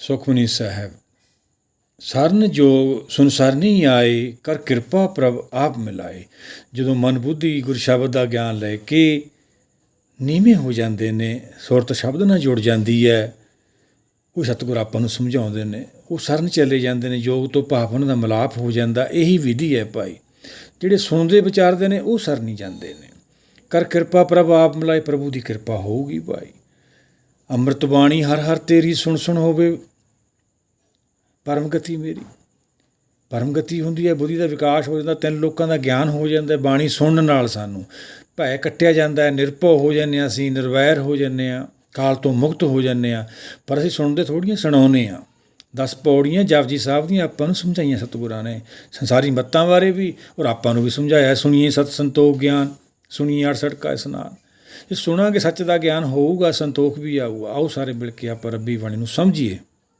ਸੁਖਮਨੀ ਸਾਹਿਬ, ਸਰਨ ਜੋ ਸੁਨਸਰਨੀ ਆਏ, ਕਰ ਕਿਰਪਾ ਪ੍ਰਭ ਆਪ ਮਿਲਾਏ। ਜਦੋਂ ਮਨ ਬੁੱਧੀ ਗੁਰ ਸ਼ਬਦ ਦਾ ਗਿਆਨ ਲੈ ਕੇ ਨੀਵੇਂ ਹੋ ਜਾਂਦੇ ਨੇ, ਸੁਰਤ ਸ਼ਬਦ ਨਾਲ ਜੁੜ ਜਾਂਦੀ ਹੈ, ਉਹ ਸਤਿਗੁਰ ਆਪਾਂ ਨੂੰ ਸਮਝਾਉਂਦੇ ਨੇ, ਉਹ ਸਰਨ ਚਲੇ ਜਾਂਦੇ ਨੇ, ਯੋਗ ਤੋਂ ਭਾਵਨ ਦਾ ਮਿਲਾਪ ਹੋ ਜਾਂਦਾ, ਇਹੀ ਵਿਧੀ ਹੈ ਭਾਈ। ਜਿਹੜੇ ਸੁਣਦੇ ਵਿਚਾਰਦੇ ਨੇ, ਉਹ ਸਰ ਨਹੀਂ ਜਾਂਦੇ ਨੇ। ਕਰ ਕਿਰਪਾ ਪ੍ਰਭ ਆਪ ਮਿਲਾਏ, ਪ੍ਰਭੂ ਦੀ ਕਿਰਪਾ ਹੋਊਗੀ ਭਾਈ। ਅੰਮ੍ਰਿਤ ਬਾਣੀ ਹਰ ਹਰ ਤੇਰੀ ਸੁਣ ਸੁਣ ਹੋਵੇ ਪਰਮ ਗਤੀ ਮੇਰੀ। ਪਰਮ ਗਤੀ ਹੁੰਦੀ ਹੈ, ਬੁੱਧੀ ਦਾ ਵਿਕਾਸ ਹੋ ਜਾਂਦਾ, ਤਿੰਨ ਲੋਕਾਂ ਦਾ ਗਿਆਨ ਹੋ ਜਾਂਦਾ, ਬਾਣੀ ਸੁਣਨ ਨਾਲ ਸਾਨੂੰ ਭੈ ਕੱਟਿਆ ਜਾਂਦਾ ਹੈ, ਨਿਰਭਉ ਹੋ ਜਾਂਦੇ ਹਾਂ ਅਸੀਂ, ਨਿਰਵੈਰ ਹੋ ਜਾਂਦੇ ਹਾਂ, ਕਾਲ ਤੋਂ ਮੁਕਤ ਹੋ ਜਾਂਦੇ ਹਾਂ। ਪਰ ਅਸੀਂ ਸੁਣਦੇ ਥੋੜੀਆਂ ਸੁਣਾਉਂਦੇ ਹਾਂ। ਦਸ ਪੌੜੀਆਂ, ਜਪਜੀ ਸਾਹਿਬ ਦੀਆਂ ਆਪਾਂ ਨੂੰ ਸਮਝਾਈਆਂ ਸਤਿਗੁਰਾਂ ਨੇ। ਸੰਸਾਰੀ ਮੱਤਾਂ ਬਾਰੇ ਵੀ ਔਰ ਆਪਾਂ ਨੂੰ ਵੀ ਸਮਝਾਇਆ। ਸੁਣੀਏ ਸਤ ਸੰਤੋਖ ਗਿਆਨ, ਸੁਣੀਏ 68 ਕਾ ਇਸਨਾਨ ਜੇ ਸੁਣਾਂਗੇ, ਸੱਚ ਦਾ ਗਿਆਨ ਹੋਊਗਾ, ਸੰਤੋਖ ਵੀ ਆਊਗਾ। ਆਓ ਸਾਰੇ ਮਿਲ ਕੇ ਆਪਾਂ ਰੱਬੀ ਬਾਣੀ ਨੂੰ ਸਮਝੀਏ।